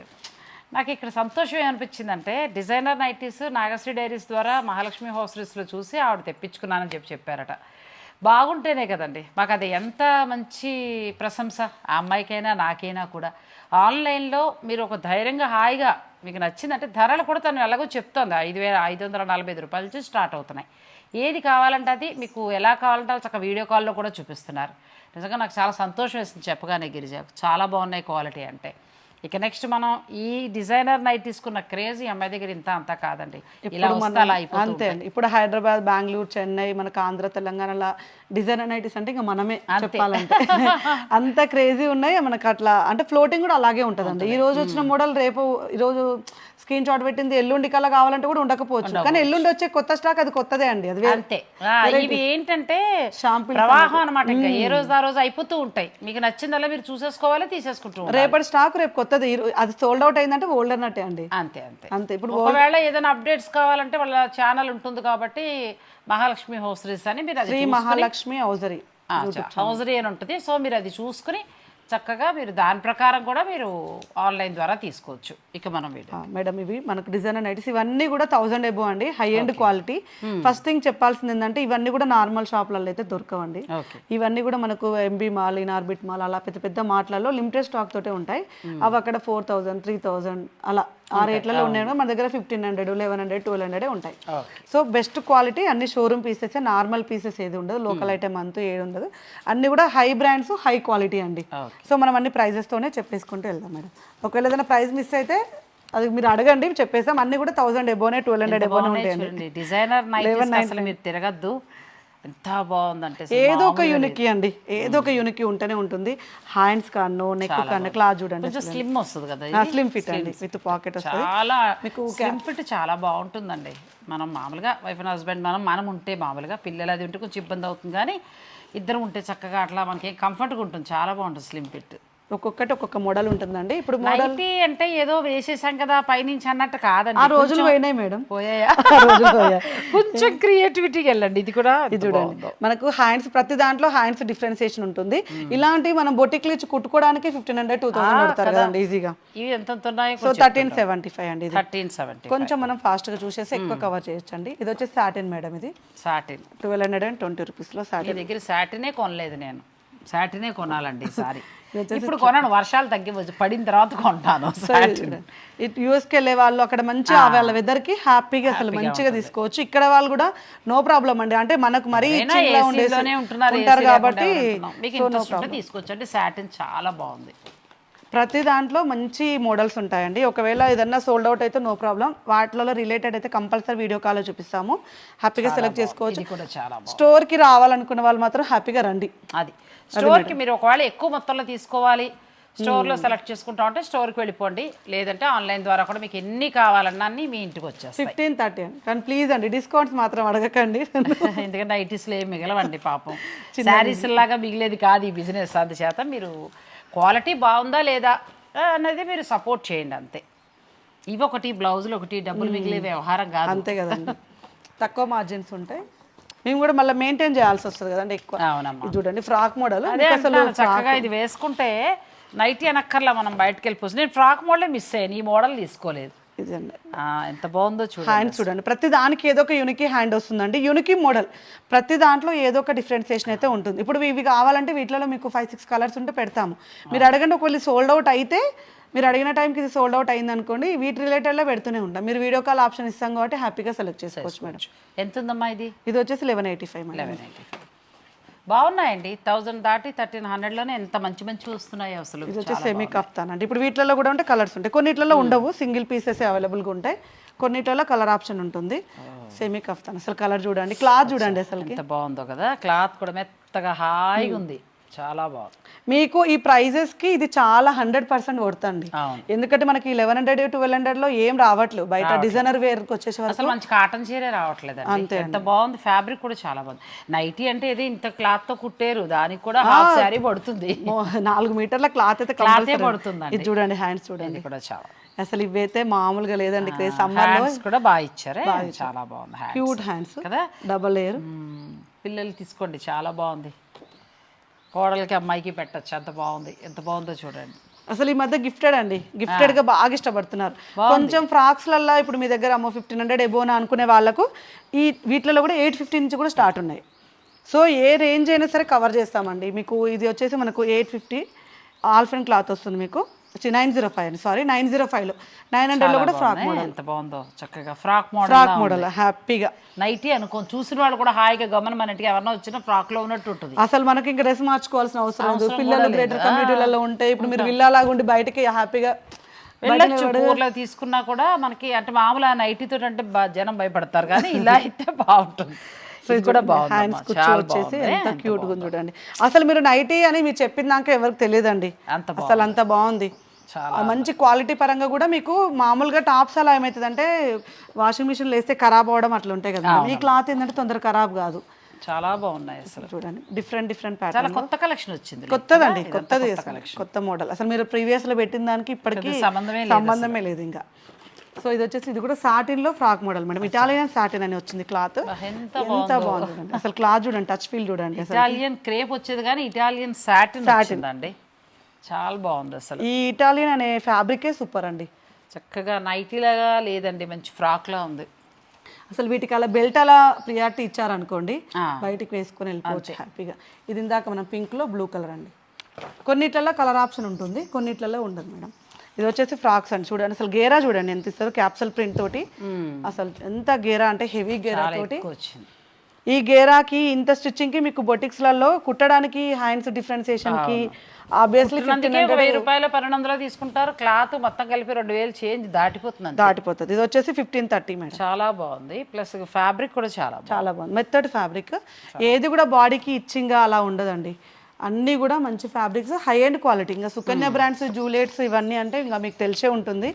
నాకు ఇక్కడ సంతోషం ఏమనిపించిందంటే డిజైనర్ నైటీస్ నాగశ్రీ డైరీస్ ద్వారా మహాలక్ష్మి హోస్టల్స్లో చూసి ఆవిడ తెప్పించుకున్నానని చెప్పి చెప్పారట. బాగుంటేనే కదండి. మాకు అది ఎంత మంచి ప్రశంస. ఆ అమ్మాయికైనా నాకైనా కూడా. ఆన్లైన్లో మీరు ఒక ధైర్యంగా హాయిగా మీకు నచ్చిందంటే ధరలు కూడా తను ఎలాగో చెప్తోంది. ఐదు వేల ఐదు వందల నలభై ఐదు రూపాయల నుంచి స్టార్ట్ అవుతున్నాయి. ఏది కావాలంటే అది మీకు ఎలా కావాలంటే చక్కగా వీడియో కాల్లో కూడా చూపిస్తున్నారు. నిజంగా నాకు చాలా సంతోషం వేసింది చెప్పగానే గిరిజ. చాలా బాగున్నాయి క్వాలిటీ అంటే. ఇక నెక్స్ట్ మనం ఈ డిజైనర్ నైట్ తీసుకున్న క్రేజ్ ఈ అమ్మాయి దగ్గర ఇంత అంతా కాదండి. ఇలా అంతే అండి ఇప్పుడు హైదరాబాద్ బెంగళూరు చెన్నై మనకు ఆంధ్ర తెలంగాణలో డిజైనర్ నైటీస్ అంటే ఇంకా మనమే చెప్పాలంటే. <laughs> అంత క్రేజీ ఉన్నాయి మనకు అట్లా అంటే ఫ్లోటింగ్ కూడా అలాగే ఉంటుందండి. ఈ రోజు వచ్చిన మోడల్ రేపు ఈ రోజు స్క్రీన్ షాట్ పెట్టింది ఎల్లుండి కల్లా కావాలంటే కూడా ఉండకపోవచ్చు. కానీ ఎల్లుండి వచ్చే కొత్త స్టాక్ అది కొత్తదే అండి అది అంతే. ఇవి ఏంటంటే ప్రవాహం అనమాట ఇంకా. ఏ రోజు ఆ రోజు అయిపోతూ ఉంటాయి. మీకు నచ్చిందల్లా మీరు చూసేసుకోవాలి తీసేసుకుంటూ ఉండాలి. రేపటి స్టాక్ రేపు కొత్తది. ఈ అది సోల్డ్ అవుట్ అయిందంటే ఓల్డ్ అన్నట్టే అండి. అంతే అంతే. అంతే ఇప్పుడు ఒకవేళ ఏదైనా అప్డేట్స్ కావాలంటే వాళ్ళ ఛానల్ ఉంటుంది కాబట్టి మహాలక్ష్మి హోస్టరీస్ అని మీరు అది శ్రీ మహాలక్ష్మి ఔజరి హౌజరీ అని ఉంటుంది. సో మీరు అది చూసుకుని చక్కగా మీరు దాని ప్రకారం కూడా మీరు ఆన్లైన్ ద్వారా తీసుకోవచ్చు. ఇక మనం మేడం ఇవి మనకు డిజైనర్ నైటీస్ ఇవన్నీ కూడా థౌసండ్ ఎబో అండి. High end quality first thing చెప్పాల్సింది ఏంటంటే ఇవన్నీ కూడా నార్మల్ షాప్లలో అయితే దొరకవండి. ఇవన్నీ కూడా మనకు ఎంబీ మాల్ ఇనార్బిట్ మాల్ అలా పెద్ద పెద్ద మాటలలో లిమిటెడ్ స్టాక్ తోటే ఉంటాయి. అవి అక్కడ ఫోర్ థౌజండ్ త్రీ థౌజండ్ అలా ఆ రేట్లలో ఉన్నాయి మన దగ్గర fifteen hundred eleven hundred twelve hundred ఉంటాయి. సో బెస్ట్ క్వాలిటీ అన్ని షోరూమ్ పీసెస్ నార్మల్ పీసెస్ ఏది ఉండదు లోకల్ ఐటమ్ అంతూ ఏది ఉండదు. అన్ని కూడా హై బ్రాండ్స్ హై క్వాలిటీ అండి. సో మనం అన్ని ప్రైజెస్తోనే చెప్పేసుకుంటూ వెళ్దాం మేడం. ఒకవేళ ఏదైనా ప్రైస్ మిస్ అయితే అది మీరు అడగండి చెప్పేసాం అన్ని కూడా thousand above twelve hundred above ఉంటాయండి. చూడండి. డిజైనర్ అసలు మీరు తిరగద్దు. ఎంత బాగుందంటే ఏదో ఒక యూనిక్ అండి. ఏదో ఒక యూనిక్ ఉంటేనే ఉంటుంది. హ్యాండ్స్ కాను నెక్ కాను క్లాత్ చూడండి కొంచెం స్లిమ్ వస్తుంది కదా స్లిమ్ ఫిట్ అండి. విత్ పాకెట్ వస్తుంది. చాలా మీకు స్లిమ్ ఫిట్ చాలా బాగుంటుందండి. మనం మామూలుగా వైఫ్ అండ్ హస్బెండ్ మనం మనం ఉంటే మామూలుగా పిల్లలు అది ఉంటే కొంచెం ఇబ్బంది అవుతుంది కానీ ఇద్దరు ఉంటే చక్కగా అట్లా మనకి కంఫర్ట్గా ఉంటుంది. చాలా బాగుంటుంది స్లిమ్ ఫిట్ ఒక్కొక్కటి ఒక్కొక్క మోడల్ ఉంటుందండి. ఇప్పుడు మోడల్ అంటే ఏదో వేసేసాం కదా పైనుంచి అన్నట్టు కాదండి. ఆ రోజులు పోయినాయి మేడం. పోయాయా. <laughs> కొంచెం క్రియేటివిటీకి వెళ్ళండి ఇది కూడా ఎంత చూడండి. మనకు హ్యాండ్స్ ప్రతి దాంట్లో హ్యాండ్స్ డిఫరెన్సియేషన్ ఉంటుంది. ఇలాంటి మనం బొటిక్లు ఇచ్చి కుట్టుకోవడానికి ఫిఫ్టీన్ హండ్రెడ్ టూ థౌసండ్ పెడతారు కదండి ఈజీగా ఇవి ఎంత ఉన్నాయో సో థర్టీన్ సెవెంటీ ఫైవ్ అండి ఇది. థర్టీన్ సెవెంటీ కొంచెం మనం ఫాస్ట్గా చూసేసి ఎక్కువ కవర్ చేయొచ్చు అండి ఇది వచ్చేసి సాటిన్ మేడం ఇది. Satin twelve hundred and twenty రూపీస్లో సాటిన్ దగ్గర సాటినే కొనలేదు నేను. సాటినే కొనాలండి ఈసారి <laughs> ఇప్పుడు కొనను వర్షాలు తగ్గివచ్చు పడిన తర్వాత కొంటాను <laughs> సాటిన్ యూఎస్కి వెళ్ళే వాళ్ళు అక్కడ మంచి వాళ్ళ వెదర్కి హ్యాపీగా అసలు మంచిగా తీసుకోవచ్చు. ఇక్కడ వాళ్ళు కూడా నో ప్రాబ్లం అండి. అంటే మనకు మరీ ఉంటున్నారు ఉంటారు కాబట్టి తీసుకోవచ్చు అంటే సాటిన్ చాలా బాగుంది. ప్రతి దాంట్లో మంచి మోడల్స్ ఉంటాయండి. ఒకవేళ ఏదన్నా సోల్డ్ అవుట్ అయితే నో ప్రాబ్లం వాటిలో రిలేటెడ్ అయితే కంపల్సరీ వీడియో కాల్ చూపిస్తాము. హ్యాపీగా సెలెక్ట్ చేసుకోవచ్చు. ఇది కూడా చాలా బాగుంది. స్టోర్కి రావాలనుకున్న వాళ్ళు మాత్రం హ్యాపీగా రండి. అది. స్టోర్కి మీరు ఒకవేళ ఎక్కువ మొత్తంలో తీసుకోవాలి. స్టోర్లో సెలెక్ట్ చేసుకుంటా ఉంటే స్టోర్కి వెళ్ళిపోండి. లేదంటే ఆన్లైన్ ద్వారా కూడా మీకు ఎన్ని కావాలన్నా అన్ని మీ ఇంటికి వచ్చేస్తాయి. ఫిఫ్టీన్ థర్టీ అండి. కానీ ప్లీజ్ అండి డిస్కౌంట్స్ మాత్రం అడగకండి. <laughs> ఎందుకంటే నైటీస్లో ఏం మిగలవండి పాపం. శారీస్ లాగా మిగిలేది కాదు ఈ బిజినెస్ అందుచేత మీరు క్వాలిటీ బాగుందా లేదా అన్నది మీరు సపోర్ట్ చేయండి అంతే. ఇవి ఒకటి బ్లౌజులు ఒకటి డబ్బులు మిగిలే వ్యవహారం కాదు. అంతే కదండి. <laughs> తక్కువ మార్జిన్స్ ఉంటాయి మేము కూడా మళ్ళీ మెయింటైన్ చేయాల్సి వస్తుంది కదండి ఎక్కువ. అవునమ్మా. చూడండి ఫ్రాక్ మోడల్ అదే అంటున్నాను చక్కగా ఇది వేసుకుంటే నైటీ అనక్కర్లా మనం బయటకు వెళ్ళిపోవచ్చు నేను ఫ్రాక్ మోడలే మిస్ అయ్యాను ఈ మోడల్ తీసుకోలేదు. ఇదండి. ఎంత బాగుందో చూడండి హ్యాండ్ చూడండి. ప్రతి దానికి ఏదో ఒక యూనిక్ హ్యాండ్ వస్తుందండి. యూనిక్ మోడల్ ప్రతి దాంట్లో ఏదో ఒక డిఫరెన్సియేషన్ అయితే ఉంటుంది. ఇప్పుడు ఇవి కావాలంటే వీటిలో మీకు ఫైవ్ సిక్స్ కలర్స్ ఉంటే పెడతాము. మీరు అడగండి ఒకవేళ సోల్డ్ అవుట్ అయితే మీరు అడిగిన టైంకి ఇది సోల్డ్ అవుట్ అయింది అనుకోండి వీటి రిలేటెడ్లో పెడుతూనే ఉంటాం. మీరు వీడియో కాల్ ఆప్షన్ ఇస్తాం కాబట్టి హ్యాపీగా సెలెక్ట్ చేసుకోవచ్చు మేడం ఎంత ఉందమ్మా ఇది? ఇది వచ్చేసి eleven eighty five eleven eighty బాగున్నాయండి. థౌజండ్ దాటి థర్టీన్ హండ్రెడ్లోనే ఎంత మంచి మంచి వస్తున్నాయి అసలు. ఇది వచ్చి సెమీ కఫ్తాన్ అండి. ఇప్పుడు వీటిలలో కూడా ఉంటే కలర్స్ ఉంటాయి. కొన్నిట్లలో ఉండవు. సింగిల్ పీసెస్ అవైలబుల్గా ఉంటాయి. కొన్నిట్లలో కలర్ ఆప్షన్ ఉంటుంది. Semi kaftan. అసలు కలర్ చూడండి. క్లాత్ చూడండి అసలు ఎంత బాగుందో కదా. క్లాత్ కూడా మెత్తగా హాయిగా ఉంది. చాలా బాగుంది. మీకు ఈ ప్రైజెస్కి ఇది చాలా హండ్రెడ్ పర్సెంట్ కొడుతుంది ఎందుకంటే మనకి లెవెన్ హండ్రెడ్ ట్వెల్వ్ హండ్రెడ్లో ఏం రావట్లేదు. బయట డిజైనర్ వేర్ వచ్చేసి అసలు మంచి కాటన్ చీరే రావట్లేదు ఎంత బాగుంది. ఫ్యాబ్రిక్ కూడా చాలా బాగుంది. నైటీ అంటే ఇది ఇంత క్లాత్తో కుట్టారు. దానికి కూడా హాఫ్ శారీ పడుతుంది. నాలుగు మీటర్ల క్లాత్ అయితే క్లాతే. పడుతుందండి. ఇది చూడండి హ్యాండ్స్ చూడండి. కూడా చాలా. అసలు ఇవైతే మామూలుగా లేదండి. సమ్మర్లో హ్యాండ్స్ కూడా బాగా ఇచ్చారే. చాలా బాగుంది. క్యూట్ హ్యాండ్స్ కదా? Double layer. పిల్లలు తీసుకోండి. చాలా బాగుంది. కోడలకి అమ్మాయికి పెట్టచ్చు. అంత బాగుంది. ఎంత బాగుందో చూడండి. అసలు ఈ మధ్య గిఫ్టెడ్ అండి. గిఫ్టెడ్గా బాగా ఇష్టపడుతున్నారు. కొంచెం ఫ్రాక్స్ లల్లా ఇప్పుడు మీ దగ్గర అమ్మో ఫిఫ్టీన్ హండ్రెడ్ ఎబోనా అనుకునే వాళ్ళకు ఈ వీటిలో కూడా ఎయిట్ ఫిఫ్టీ నుంచి కూడా స్టార్ట్ ఉన్నాయి. సో ఏ రేంజ్ అయినా సరే కవర్ చేస్తామండి. మీకు ఇది వచ్చేసి మనకు ఎయిట్ ఫిఫ్టీ ఆల్ఫెన్ క్లాత్ వస్తుంది మీకు. నైన్ జీరో ఫైవ్ అండి. సారీ నైన్ జీరో ఫైవ్లో నైన్ హండ్రెడ్లో కూడా ఫ్రాక్ బాగున్నాయి. ఎంత బాగుందో. చక్కగా ఫ్రాక్ మోడల్ ఫ్రాక్ మోడల్ హ్యాపీగా. నైటీ అనుకో చూసిన వాళ్ళు కూడా హాయిగా గమనం మన ఇంటికి ఎవరన్నా వచ్చినా ఫ్రాక్లో ఉన్నట్టు ఉంటుంది. అసలు మనకి ఇంకా డ్రెస్ మార్చుకోవాల్సిన అవసరం లేదు. పిల్లలు గ్రేటర్ కమ్యూనిటీలలో ఉంటే ఇప్పుడు మీరు విల్లాలాగా ఉండి బయటకి హ్యాపీగా వెళ్ళొచ్చు. ఊర్లో తీసుకున్నా కూడా మనకి అంటే మామూలు ఆ నైటీ తోటి అంటే జనం భయపడతారు. కానీ ఇలా అయితే బాగుంటుంది. ఇది కూడా బాగుంది హ్యాండ్స్ వచ్చేసి ఎంత క్యూట్గా చూడండి. అసలు మీరు నైటీ అని మీరు చెప్పినాక ఎవరికి తెలియదండి. అసలు అంత బాగుంది. మంచి క్వాలిటీ పరంగా కూడా మీకు మామూలుగా టాప్స్ అలా ఏమవుతుందంటే వాషింగ్ మిషన్ వేస్తే ఖరాబ్ అవ్వడం అట్లా ఉంటాయి కదా ఈ క్లాత్ ఏంటంటే తొందర ఖరాబ్ కాదు. చాలా బాగున్నాయి అసలు. చూడండి డిఫరెంట్ డిఫరెంట్ ప్యాటర్న్ కొత్త కలెక్షన్ వచ్చింది కొత్తదండి కొత్తది. కొత్త మోడల్ అసలు మీరు ప్రీవియస్లో పెట్టిన దానికి ఇప్పటికి సంబంధమే లేదు ఇంకా. సో ఇది వచ్చేసి ఇది కూడా సాటిన్లో frock model madam. Italian satin అని వచ్చింది క్లాత్. ఎంత బాగుంది. అసలు క్లాత్ చూడండి టచ్ ఫీల్ చూడండి ఇటాలియన్ క్రేప్ వచ్చేది కానీ ఇటాలియన్ సాటిన్ వచ్చిందండి. చాలా బాగుంది అసలు. ఈ ఇటాలియన్ అనే ఫ్యాబ్రికే సూపర్ అండి. చక్కగా నైటీ లాగా లేదండి మంచి ఫ్రాక్ లా ఉంది. అసలు వీటికి అలా బెల్ట్ అలా ప్రియారిటీ ఇచ్చారనుకోండి. బయటికి వేసుకొని వెళ్ళిపోవచ్చు హ్యాపీగా. ఇది ఇందాక మనం పింక్లో బ్లూ కలర్ అండి. కొన్నిట్లలో కలర్ ఆప్షన్ ఉంటుంది కొన్నిట్లలో ఉండదు మేడం. ఇది వచ్చేసి ఫ్రాక్స్ అండి. చూడండి అసలు గేరా చూడండి ఎంత ఇస్తారు క్యాప్సల్ ప్రింట్ తోటి. అసలు ఎంత గేరా అంటే హెవీ గేరా తోటి. ఈ గేరాకి ఇంత స్టిచ్చింగ్కి మీకు బొటిక్స్లలో కుట్టడానికి హ్యాండ్స్ ఆబ్వియస్లీ అందుకే ఒక వెయ్యి రూపాయల పన్నెండు వందలు తీసుకుంటారు. క్లాత్ మొత్తం కలిపి రెండు వేలు చేంజ్ దాటిపోతుంది. దాటిపోతుంది. ఇది వచ్చేసి ఫిఫ్టీన్ థర్టీ మేడం చాలా బాగుంది. ప్లస్ ఫ్యాబ్రిక్ కూడా చాలా చాలా బాగుంది. మెత్తడ్ ఫ్యాబ్రిక్ ఏది కూడా బాడీకి ఇచ్చింగ్గా అలా ఉండదండి. అన్నీ కూడా మంచి ఫ్యాబ్రిక్స్ హై ఎండ్ క్వాలిటీ ఇంకా సుకన్య బ్రాండ్స్ జూలియట్స్ ఇవన్నీ అంటే ఇంకా మీకు తెలిసే ఉంటుంది.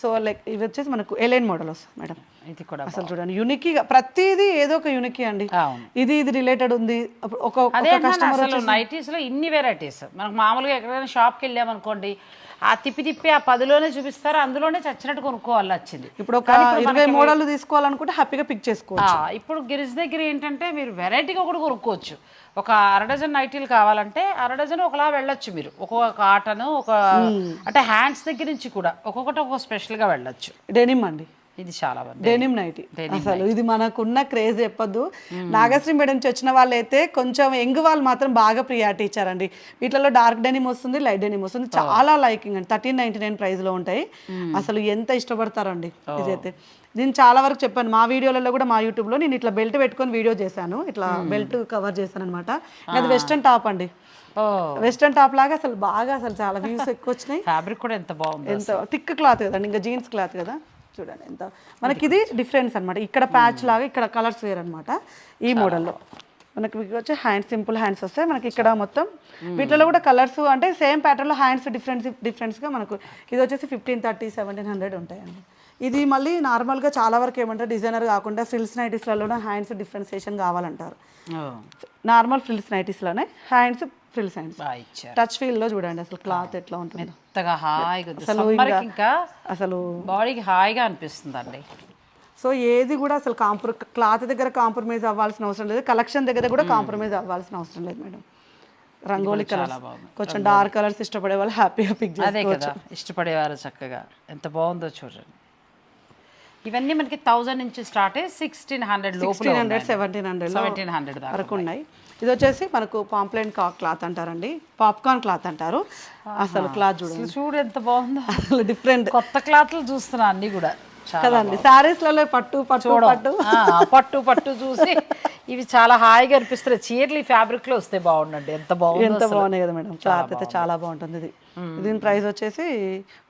సో లైక్ ఇవి వచ్చేసి మనకు ఎలైన్ మోడల్ వస్తుంది మేడం ఇది కూడా అసలు చూడండి యూనిక్గా ప్రతిదీ ఏదో ఒక యూనిక్ అండి. ఇది ఇది రిలేటెడ్ ఉంది. ఒక అసలు నైటీస్లో ఇన్ని వెరైటీస్ మనకు మామూలుగా ఎక్కడైనా షాప్కి వెళ్ళామనుకోండి ఆ తిప్పి తిప్పి ఆ పదిలోనే చూపిస్తారు అందులోనే చచ్చినట్టు కొనుక్కోవాలి వచ్చింది. ఇప్పుడు ఒక ఇరవై మోడల్ తీసుకోవాలనుకుంటే హ్యాపీగా పిక్ చేసుకోవచ్చు. ఇప్పుడు గిరిజ్ దగ్గర ఏంటంటే మీరు వెరైటీగా కూడా కొనుక్కోవచ్చు. ఒక అర డజన్ నైటీలు కావాలంటే అర డజన్ ఒకలా వెళ్ళొచ్చు మీరు. ఒక్కొక్క కాటన్ ఒక అంటే హ్యాండ్స్ దగ్గర నుంచి కూడా ఒక్కొక్కటి ఒక్కొక్క స్పెషల్గా వెళ్ళొచ్చు. డెనిమ్ అండి. ఇది చాలా డెనిమ్ నైటీ అసలు ఇది మనకున్న క్రేజ్ చెప్పొద్దు. నాగశ్రీ మేడం నుంచి వచ్చిన వాళ్ళు అయితే కొంచెం యంగ్ వాళ్ళు మాత్రం బాగా ప్రియారిటీ ఇచ్చారండి వీటిలో డార్క్ డెనిమ్ వస్తుంది లైట్ డెనిమ్ వస్తుంది. చాలా లైకింగ్ అండి. థర్టీన్ నైన్టీ నైన్ ప్రైస్లో ఉంటాయి. అసలు ఎంత ఇష్టపడతారండి ఇదైతే. నేను చాలా వరకు చెప్పాను మా వీడియోలలో కూడా మా యూట్యూబ్లో నేను ఇట్లా బెల్ట్ పెట్టుకొని వీడియో చేశాను. ఇట్లా బెల్ట్ కవర్ చేశాను అనమాట అది వెస్టర్న్ టాప్ అండి. వెస్టర్న్ టాప్ లాగా అసలు బాగా అసలు చాలా వ్యూస్ ఎక్కువ వచ్చినాయి. ఫ్యాబ్రిక్ కూడా ఎంత బాగుంది ఎంత థిక్ క్లాత్ కదండి ఇంకా జీన్స్ క్లాత్ కదా. చూడండి ఎంత. మనకి ఇది డిఫరెన్స్ అన్నమాట. ఇక్కడ ప్యాచ్ లాగా ఇక్కడ కలర్స్ వేర్ అనమాట ఈ మోడల్లో మనకి వచ్చి హ్యాండ్స్ సింపుల్ హ్యాండ్స్ వస్తాయి మనకి ఇక్కడ మొత్తం వీటిలో కూడా కలర్స్ అంటే సేమ్ ప్యాటర్న్లో హ్యాండ్స్ డిఫరెన్స్ డిఫరెన్స్గా మనకు ఇది వచ్చేసి ఫిఫ్టీన్ థర్టీ సెవెంటీన్ హండ్రెడ్ ఉంటాయండి. ఇది మళ్ళీ నార్మల్గా చాలా వరకు ఏమంటారు? డిజైనర్ కాకుండా ఫ్రిల్స్ నైటీస్లలో హ్యాండ్స్ డిఫరెన్సియేషన్ కావాలంటారు. నార్మల్ ఫ్రిల్స్ నైటీస్లోనే హ్యాండ్స్ ఫ్రిల్స్ హ్యాండ్స్ టచ్ ఫీల్లో చూడండి అసలు క్లాత్ ఎట్లా ఉంటుంది. మెత్తగా హాయిగా ఉంది. అసలు ఇంకా అసలు బాడీకి హాయిగా అనిపిస్తుందండి. సో ఏది కూడా అసలు కాంప్ర క్లాత్ దగ్గర కాంప్రమైజ్ అవ్వాల్సిన అవసరం లేదు. కలెక్షన్ దగ్గర కూడా కాంప్రమైజ్ అవ్వాల్సిన అవసరం లేదు మేడం. రంగోలీ కలర్స్ కొంచెం డార్క్ కలర్స్ ఇష్టపడే వాళ్ళు హ్యాపీగా పిక్ కదా ఇష్టపడేవారు చక్కగా. ఎంత బాగుందో చూడండి. ఇవన్నీ మనకి థౌజండ్ నుంచి స్టార్ట్ అయ్యి sixteen hundred sixteen hundred seventeen hundred seventeen hundred వరకు ఉన్నాయి. ఇది వచ్చేసి మనకు పాంప్లెంట్ క్లాత్ అంటారండి. పాప్కార్న్ క్లాత్ అంటారు. అసలు క్లాత్ చూడండి. చూడు ఎంత బాగుందో. అసలు డిఫరెంట్ కొత్త క్లాత్లు చూస్తున్నా అన్ని కూడా. కదండి శారీస్లలో పట్టు పట్టు పట్టు. పట్టు పట్టు చూసి ఇవి చాలా హాయిగా అనిపిస్తున్నాయి. చీరలు ఈ ఫ్యాబ్రిక్లో వస్తే బాగుండండి. ఎంత బాగుందో ఎంత బాగున్నాయి కదా మేడం. క్లాత్ అయితే చాలా బాగుంటుంది ఇది. దీని ప్రైస్ వచ్చేసి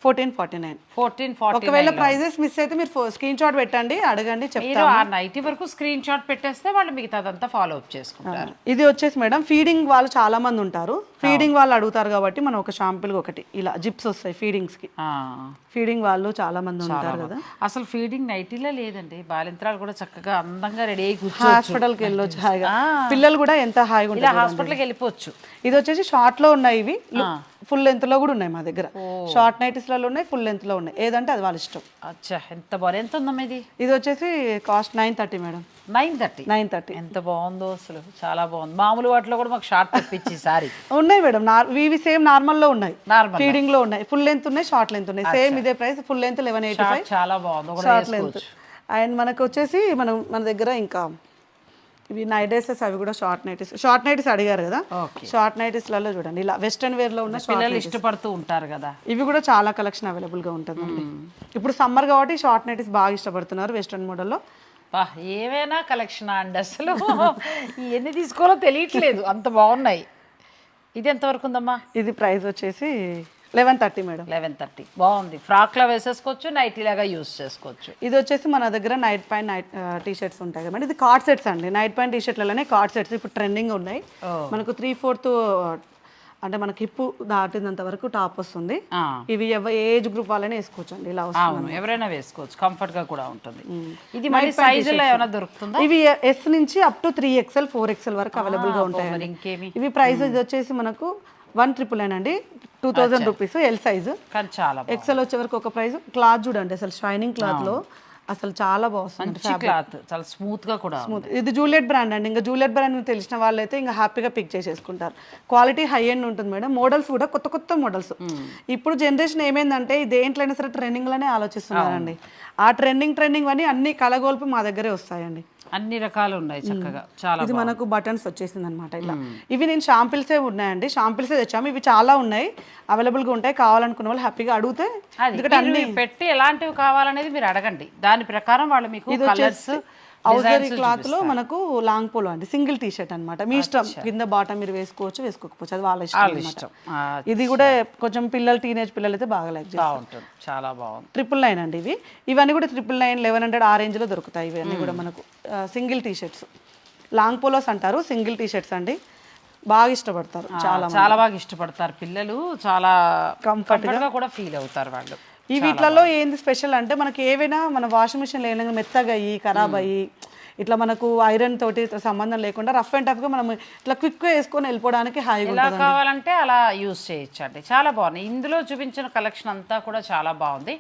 fourteen forty nine fourteen forty ఒకవేళ ప్రైజెస్ మిస్ అయితే మీరు స్క్రీన్ షాట్ పెట్టండి అడగండి చెప్తాను ఆ నైటీ వరకు స్క్రీన్ షాట్ పెట్టేస్తే వాళ్ళు మిగతాదంతా ఫాలో అప్ చేసుకుంటారు. ఇది వచ్చేసి మేడం ఫీడింగ్ వాళ్ళు చాలా మంది ఉంటారు. ఫీడింగ్ వాళ్ళు అడుగుతారు కాబట్టి మనం ఒక షాంపుల్ ఒకటి ఇలా జిప్స్ వస్తాయి ఫీడింగ్స్కి. ఫీడింగ్ వాళ్ళు చాలా మంది ఉంటారు కదా. అసలు ఫీడింగ్ నైటీలో లేదండి. బాలింత్రాలు కూడా చక్కగా అందంగా రెడీ అయ్యి కూర్చో హాస్పిటల్కి వెళ్ళొచ్చు హాయిగా. పిల్లలు కూడా ఎంత హాయిగా ఇలా ఉంటారు హాస్పిటల్కి వెళ్ళిపోవచ్చు. ఇది వచ్చేసి షార్ట్లో ఉన్నాయి ఇవి. ఫుల్ లెంత్లో కూడా ఉన్నాయి మా దగ్గర. షార్ట్ నైటీస్లలో ఉన్నాయి ఫుల్ లెంత్లో ఉన్నాయి. ఏదంటే అది వాళ్ళ ఇష్టం. అచ్చా ఎంత బాగుంది. ఎంత ఉందమ్మా ఇది? ఇది వచ్చేసి cost nine thirty madam. Nine thirty? Nine thirty. ఎంత బాగుందో అసలు. చాలా బాగుంది. మామూలు వాటిలో కూడా మాకు షార్ట్ తెప్పించి సారీ. ఉన్నాయి మేడం. ఇవి సేమ్ నార్మల్లో ఉన్నాయి. నార్మల్. ఫీడింగ్లో ఉన్నాయి. ఫుల్ లెంత్ ఉన్నాయి షార్ట్ లెంత్ ఉన్నాయి. సేమ్ ఇదే price full length eleven eighty five చాలా బాగుంది. షార్ట్ లెంత్ అండ్ మనకు వచ్చేసి మనం మన దగ్గర ఇంకా ఇవి నైట్ డ్రెస్సెస్ అవి కూడా షార్ట్ నైటీస్. షార్ట్ నైటీస్ అడిగారు కదా? షార్ట్ నైటీస్లలో చూడండి. ఇలా వెస్ట్రన్ వేర్లో ఉన్న షార్ట్ పిల్లలు ఇష్టపడుతూ ఉంటారు కదా? ఇవి కూడా చాలా కలెక్షన్ అవైలబుల్గా ఉంటుందండి. ఇప్పుడు సమ్మర్ కాబట్టి షార్ట్ నైటీస్ బాగా ఇష్టపడుతున్నారు వెస్ట్రన్ మోడల్లో. బా ఏమైనా కలెక్షన్ అండి అసలు. ఎన్ని తీసుకోవాలో తెలియట్లేదు. అంత బాగున్నాయి. ఇది ఎంతవరకు ఉందమ్మా? ఇది ప్రైస్ వచ్చేసి eleven thirty madam. Eleven thirty. బాగుంది. ఫ్రాక్లా వేసేసుకోవచ్చు నైటీ లాగా యూస్ చేసుకోవచ్చు. ఇది వచ్చేసి మన దగ్గర night point night T shirts ఉంటాయి కదా ఇది కార్డ్ సెట్స్ అండి. నైట్ పాయింట్ టీ షర్ట్లలోనే కార్డ్ సెట్స్ ఇప్పుడు ట్రెండింగ్ ఉన్నాయి. మనకు త్రీ ఫోర్త్ అంటే మనకి హిప్పు దాటినంత వరకు టాప్ వస్తుంది. ఇవి ఏజ్ గ్రూప్ వాళ్ళనే వేసుకోవచ్చు అండి ఇలా వస్తుంది ఎవరైనా వేసుకోవచ్చు. కంఫర్ట్గా కూడా ఉంటుంది. ఇది మరి సైజులో ఏమైనా దొరుకుతుందా? ఇవి ఎస్ నుంచి up to three XL four XL వరకు అవైలబుల్గా ఉంటాయి ఇంకేమి? ఇవి ప్రైస్ వచ్చేసి మనకు వన్ ట్రిపుల్ నైన్ అండి. Two thousand rupees L size. కానీ చాలా బాగుంది. ఎక్సెల్ వచ్చే వరకు ఒక ప్రైస్. క్లాత్ చూడండి అసలు షైనింగ్ క్లాత్లో అసలు చాలా బాగుంది క్లాత్. చాలా స్మూత్గా కూడా ఉంది. ఇది జూలియట్ బ్రాండ్ అండి. ఇంకా జూలియట్ బ్రాండ్ తెలిసిన వాళ్ళైతే ఇంకా హ్యాపీగా పిక్ చేసేసుకుంటారు. క్వాలిటీ హై ఎండ్ ఉంటుంది మేడం. మోడల్స్ కూడా కొత్త కొత్త మోడల్స్. ఇప్పుడు జనరేషన్ ఏమైందంటే దేంట్లైనా సరే ట్రెండింగ్లోనే ఆలోచిస్తున్నారండి. ఆ ట్రెండింగ్ ట్రెండింగ్ అని అన్ని కలగోల్పి మా దగ్గరే వస్తాయండి. అన్ని రకాలు ఉన్నాయి చక్కగా. చాలా ఇది మనకు బటన్స్ వచ్చేసింది అనమాట ఇలా ఇవి నేను షాంపిల్సే ఉన్నాయండి. షాంపిల్సే తెచ్చాము. ఇవి చాలా ఉన్నాయి. available గా ఉంటాయి. కావాలనుకున్న వాళ్ళు హ్యాపీగా అడిగితే అది మీరు పెట్టి ఎలాంటివి కావాలనేది మీరు అడగండి. దాని ప్రకారం వాళ్ళు మీకు కలర్స్ ఔజరీ క్లాత్లో మనకు లాంగ్ పోలో అండి. సింగిల్ టీ షర్ట్ అనమాట మీ ఇష్టం. కింద బాటమ్ మీరు వేసుకోవచ్చు వేసుకోకపోవచ్చు. అది వాళ్ళ ఇష్టం. ఇష్టం. ఇది కూడా కొంచెం పిల్లలు టీనేజ్ పిల్లలు అయితే బాగా లైక్ బాగుంటుంది. చాలా బాగుంది. ట్రిపుల్ నైన్ అండి ఇవి. ఇవన్నీ కూడా ట్రిపుల్ నైన్ లెవెన్ హండ్రెడ్ ఆ రేంజ్లో దొరుకుతాయి ఇవన్నీ కూడా మనకు. Single T shirts long polos అంటారు సింగిల్ టీ షర్ట్స్ అండి. బాగా ఇష్టపడతారు చాలా చాలా బాగా ఇష్టపడతారు పిల్లలు. చాలా comfort గా కూడా ఫీల్ అవుతారు వాళ్ళు. ఈ వీటిలలో ఏంది స్పెషల్ అంటే మనకి ఏవైనా మన వాషింగ్ మిషన్ లేనంగా మెత్తగా అయ్యి ఖరాబ్ అయ్యి ఇట్లా మనకు ఐరన్ తోటి సంబంధం లేకుండా రఫ్ అండ్ టఫ్గా మనం ఇట్లా క్విక్గా వేసుకొని వెళ్ళిపోవడానికి హాయిగా ఎలా కావాలంటే అలా యూస్ చేయొచ్చు అండి చాలా బాగుంది. ఇందులో చూపించిన కలెక్షన్ అంతా కూడా చాలా బాగుంది.